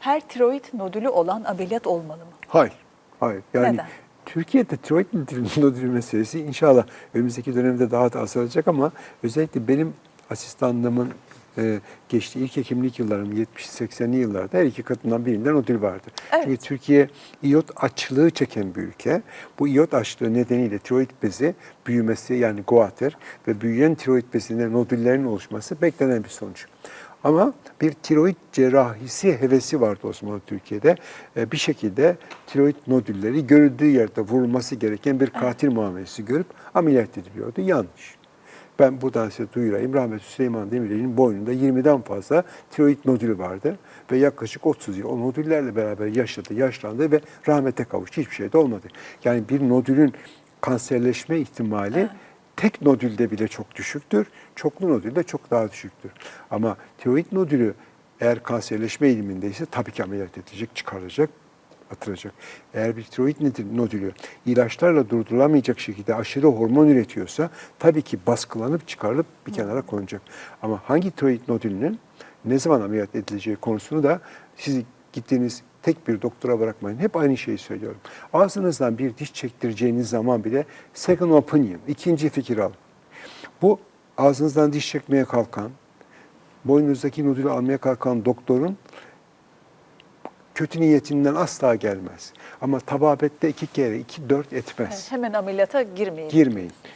her tiroid nodülü olan ameliyat olmalı mı? Hayır. Hayır. Yani Neden? Türkiye'de tiroid nodülü meselesi inşallah önümüzdeki dönemde daha da azalacak ama özellikle benim asistanlığımın e, geçtiği ilk hekimlik yıllarım 70-80'li yıllarda her iki kadından birinde nodül vardı. Evet. Çünkü Türkiye iyot açlığı çeken bir ülke. Bu iyot açlığı nedeniyle tiroid bezi büyümesi yani goiter ve büyüyen tiroid bezinde nodüllerin oluşması beklenen bir sonuç. Ama bir tiroid cerrahisi hevesi vardı Osmanlı Türkiye'de. E, bir şekilde tiroid nodülleri görüldüğü yerde vurulması gereken bir katil muamelesi görüp ameliyat ediliyordu. Yanlış. Ben buradan size duyurayım. Rahmetli Süleyman Demirel'in boynunda 20'den fazla tiroid nodülü vardı. Ve yaklaşık 30 yıl o nodüllerle beraber yaşadı, yaşlandı ve rahmete kavuştu. Hiçbir şey de olmadı. Yani bir nodülün kanserleşme ihtimali tek nodülde bile çok düşüktür. Çoklu nodülde çok daha düşüktür. Ama tiroid nodülü eğer kanserleşme eğilimindeyse tabii ki ameliyat edilecek, çıkarılacak, atılacak. Eğer bir tiroid nodü- nodülü ilaçlarla durdurulamayacak şekilde aşırı hormon üretiyorsa tabii ki baskılanıp çıkarılıp bir kenara konacak. Ama hangi tiroid nodülünün ne zaman ameliyat edileceği konusunu da siz gittiğiniz tek bir doktora bırakmayın. Hep aynı şeyi söylüyorum. Ağzınızdan bir diş çektireceğiniz zaman bile second opinion, ikinci fikir alın. Bu ağzınızdan diş çekmeye kalkan, boynunuzdaki nodülü almaya kalkan doktorun kötü niyetinden asla gelmez. Ama tababette iki kere, iki dört etmez. Hemen ameliyata girmeyin. Girmeyin.